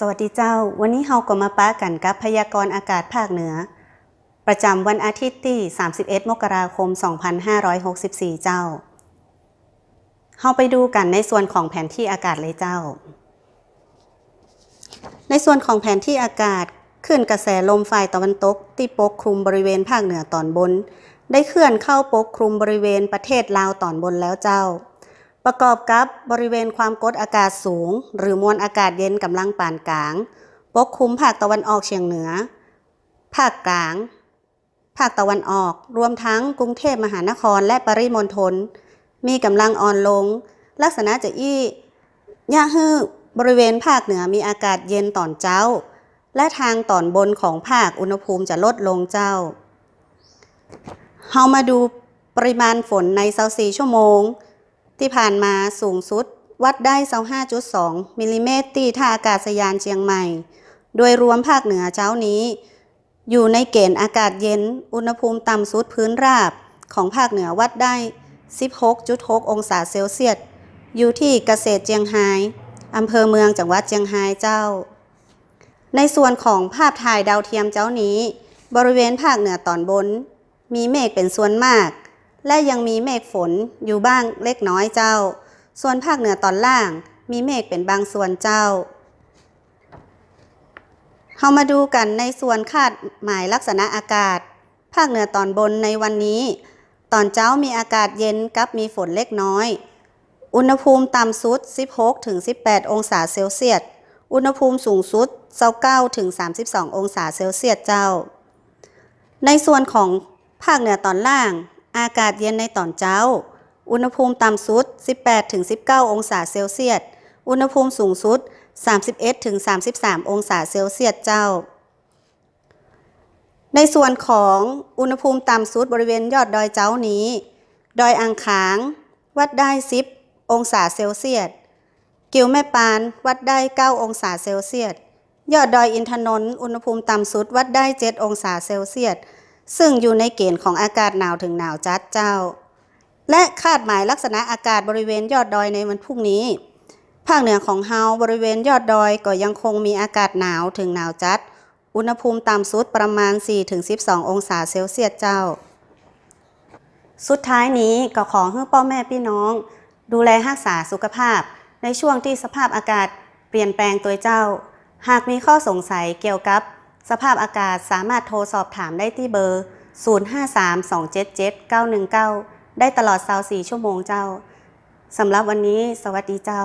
สวัสดีเจ้า วันนี้เฮาก็มาป้ากันกับพยากรณ์อากาศภาคเหนือ ประจำวันอาทิตย์ที่ 31 มกราคม 2564 เจ้า เฮาไปดูกันในส่วนของแผนที่อากาศเลยเจ้า ในส่วนของแผนที่อากาศคลื่นกระแสลมฝ่ายตะวันตก ที่ปกคลุมบริเวณภาคเหนือตอนบน ได้เคลื่อนเข้าปกคลุมบริเวณประเทศลาวตอนบนแล้วเจ้า ประกอบกับบริเวณความกดอากาศสูง หรือมวลอากาศเย็นกำลังปานกลาง ปกคลุมภาคตะวันออกเฉียงเหนือ ภาคกลาง ภาคตะวันออก รวมทั้งกรุงเทพมหานครและปริมณฑล มีกำลังอ่อนลง ลักษณะจะอี้ย่าฮื้อบริเวณภาคเหนือมีอากาศเย็นตอนเจ้า และทางตอนบนของภาคอุณหภูมิจะลดลงเจ้า เฮามาดูปริมาณฝนใน 24 ชั่วโมง ที่ผ่านมาสูงสุด วัดได้ 25.2 มิลลิเมตรที่ท่าอากาศยานเชียงใหม่ โดยรวมภาคเหนือเช้านี้ อยู่ในเกณฑ์อากาศเย็น อุณหภูมิต่ำสุดพื้นราบของภาคเหนือวัดได้ 16.6 องศาเซลเซียส อยู่ที่เกษตรเจียงไฮ้อำเภอเมืองจังหวัดเจียงไฮ้เจ้า ในส่วนของภาพถ่ายดาวเทียมเจ้านี้ บริเวณภาคเหนือตอนบน มีเมฆเป็นส่วนมาก และยังมีเมฆฝนอยู่บ้างเล็กน้อยเจ้า ส่วนภาคเหนือตอนล่างมีเมฆเป็นบางส่วนเจ้าเฮามาดูกันในส่วนคาดหมายลักษณะอากาศ ภาคเหนือตอนบนในวันนี้ ตอนเช้ามีอากาศเย็นกับมีฝนเล็กน้อย อุณหภูมิต่ำสุด 16ถึง18 องศาเซลเซียส อุณหภูมิสูงสุด29ถึง32 องศาเซลเซียสเจ้า ในส่วนของภาคเหนือตอนล่าง อากาศเย็นในตอนเช้า อุณหภูมิต่ำสุด 18-19 องศาเซลเซียส อุณหภูมิสูงสุด 31-33 องศาเซลเซียสเจ้า ในส่วนของอุณหภูมิต่ำสุดบริเวณยอดดอยเจ้านี้ ดอยอ่างขาง วัดได้ 10 องศาเซลเซียส กิวแม่ปานวัดได้ 9 องศาเซลเซียส ยอดดอยอินทนนท์อุณหภูมิต่ำสุดวัดได้ 7 องศาเซลเซียส ซึ่งอยู่ในเกณฑ์ของอากาศหนาวถึงหนาวจัดเจ้า และคาดหมายลักษณะอากาศบริเวณยอดดอยในวันพรุ่งนี้ ภาคเหนือของเฮาบริเวณยอดดอยก็ยังคงมีอากาศหนาวถึงหนาวจัด อุณหภูมิต่ำสุดประมาณ 4-12 องศาเซลเซียสเจ้า สุดท้ายนี้ก็ขอให้พ่อแม่พี่น้อง ดูแลรักษาสุขภาพ ในช่วงที่สภาพอากาศเปลี่ยนแปลงตัวเจ้า หากมีข้อสงสัยเกี่ยวกับ สภาพอากาศสามารถโทรสอบถามได้ที่เบอร์ 053277919ได้ตลอด24ชั่วโมงเจ้า สำหรับวันนี้สวัสดีเจ้า